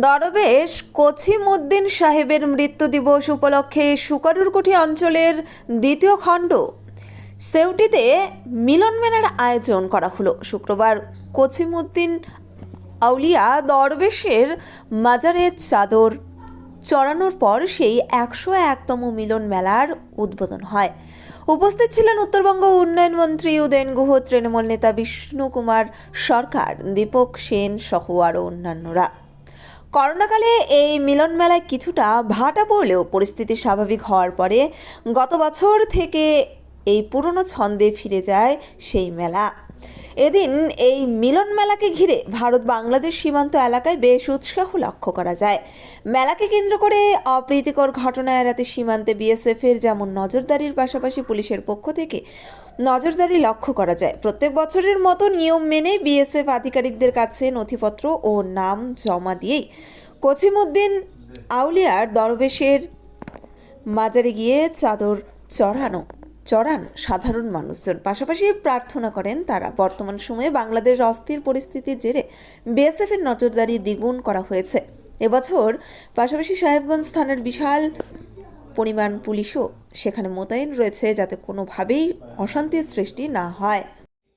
দরবেশ কছিমুদ্দিন সাহেবের মৃত্যু দিবস উপলক্ষে সুকারুরকুঠি অঞ্চলের দ্বিতীয় খণ্ড। সেউটিতে মিলন মেলার আয়োজন করা হলো। শুক্রবার কছিমুদ্দিন আউলিয়া দরবেশের মাজারে চাদর চড়ানোর পর সেই একশো একতম মিলন মেলার উদ্বোধন হয়। উপস্থিত ছিলেন উত্তরবঙ্গ উন্নয়ন মন্ত্রী উদয়ন গুহ, তৃণমূল নেতা বিষ্ণু কুমার সরকার, দীপক সেন সহ আরও অন্যান্যরা। করোনাকালে এই মিলন মেলায় কিছুটা ভাটা পড়লেও পরিস্থিতি স্বাভাবিক হওয়ার পরে গত বছর থেকে এই পুরনো ছন্দে ফিরে যায় সেই মেলা। এদিন এই মিলন মেলাকে ঘিরে ভারত বাংলাদেশ সীমান্ত এলাকায় বেশ উৎসাহ লক্ষ্য করা যায়। মেলাকে কেন্দ্র করে অপ্রীতিকর ঘটনা এড়াতে সীমান্তে বিএসএফের যেমন নজরদারির পাশাপাশি পুলিশের পক্ষ থেকে নজরদারি লক্ষ্য করা যায়। প্রত্যেক বছরের মতো নিয়ম মেনে বিএসএফ আধিকারিকদের কাছে নথিপত্র ও নাম জমা দিয়েই কছিমুদ্দিন আউলিয়ার দরবেশের মাজারে গিয়ে চাদর চড়ানো। চড়ান সাধারণ মানুষজন। পাশাপাশি প্রার্থনা করেন তারা। বর্তমান সময়ে বাংলাদেশ অস্থির পরিস্থিতির জেরে বিএসএফের নজরদারি দ্বিগুণ করা হয়েছে। এবছর পাশাপাশি সাহেবগঞ্জ থানার বিশাল পরিমাণ পুলিশও সেখানে মোতায়েন রয়েছে যাতে কোনোভাবেই অশান্তির সৃষ্টি না হয়।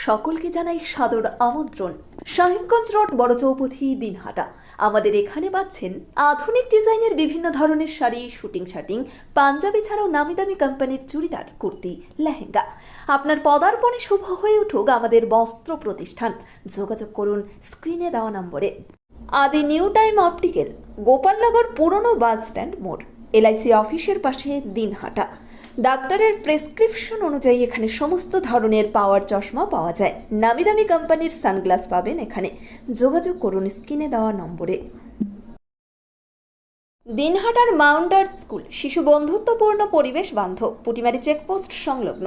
সকলকে জানাই সাদর আমন্ত্রণ। সাহেবগঞ্জ রোড, বড় চৌপথি, দিনহাটা। আমাদের এখানে পাচ্ছেন আধুনিক ডিজাইনের বিভিন্ন ধরনের শাড়ি, শুটিং, শাটিং, পাঞ্জাবি ছাড়াও নামি দামি কোম্পানির চুড়িদার, কুর্তি, লেহেঙ্গা। আপনার পদার্পণে শুভ হয়ে উঠুক আমাদের বস্ত্র প্রতিষ্ঠান। যোগাযোগ করুন স্ক্রিনে দেওয়া নম্বরে। আদি নিউ টাইম অপটিক্যাল, গোপালনগর পুরনো বাস স্ট্যান্ড মোড়, এলআইসি অফিসের পাশে দিনহাটা। ডাক্তারের প্রেসক্রিপশন অনুযায়ী এখানে সমস্ত ধরনের পাওয়ার চশমা পাওয়া যায়। নামি দামি কোম্পানির সানগ্লাস পাবেন এখানে। যোগাযোগ করুন স্ক্রিনে দেওয়া নম্বরে। দিনহাটার মাউন্ডার স্কুল, শিশু বন্ধুত্বপূর্ণ পরিবেশ বান্ধব, পুটিমারি চেকপোস্ট সংলগ্ন।